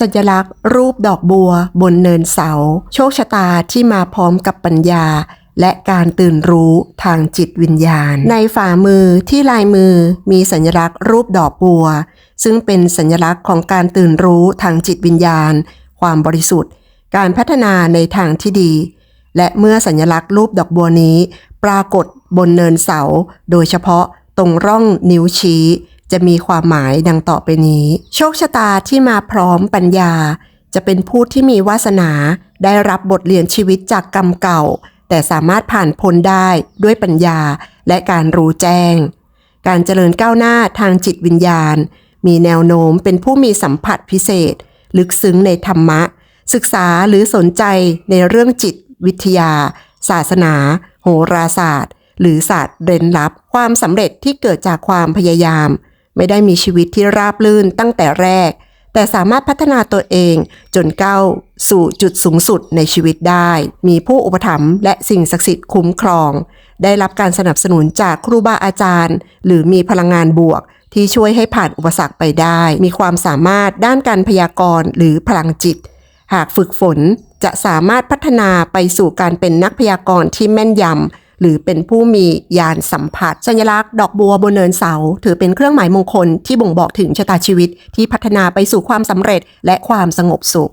สัญลักษณ์รูปดอกบัวบนเนินเสา โชคชะตาที่มาพร้อมกับปัญญา และการตื่นรู้ทางจิตวิญญาณ ในฝ่ามือที่ลายมือมีสัญลักษณ์รูปดอกบัว ซึ่งเป็นสัญลักษณ์ของการตื่นรู้ทางจิตวิญญาณ ความบริสุทธิ์ การพัฒนาในทางที่ดี และเมื่อสัญลักษณ์รูปดอกบัวนี้ ปรากฏบนเนินเสา โดยเฉพาะตรงร่องนิ้วชี้ จะมีความหมายดังต่อไปนี้ โชคชะตาที่มาพร้อมปัญญา จะเป็นผู้ที่มีวาสนา ได้รับบทเรียนชีวิตจากกรรมเก่า แต่สามารถผ่านพ้นได้ด้วยปัญญาและการรู้แจ้ง การเจริญก้าวหน้าทางจิตวิญญาณ มีแนวโน้มเป็นผู้มีสัมผัสพิเศษ ลึกซึ้งในธรรมะ ศึกษาหรือสนใจในเรื่องจิตวิทยา ศาสนา โหราศาสตร์ หรือศาสตร์เร้นลับ ความสำเร็จที่เกิดจากความพยายาม ไม่ได้มีชีวิตที่ราบลื่นตั้งแต่แรก แต่สามารถพัฒนาตัวเองจนก้าวสู่จุดสูงสุดในชีวิตได้ มีผู้อุปถัมภ์และสิ่งศักดิ์สิทธิ์คุ้มครอง ได้รับการสนับสนุนจากครูบาอาจารย์ หรือมีพลังงานบวกที่ช่วยให้ผ่านอุปสรรคไปได้ มีความสามารถด้านการพยากรณ์หรือพลังจิต หากฝึกฝนจะสามารถพัฒนาไปสู่การเป็นนักพยากรณ์ที่แม่นยำ หรือเป็นผู้มียานสัมผัส สัญลักษณ์ดอกบัวบนเนินเสา ถือเป็นเครื่องหมายมงคลที่บ่งบอกถึงชะตาชีวิตที่พัฒนาไปสู่ความสำเร็จและความสงบสุข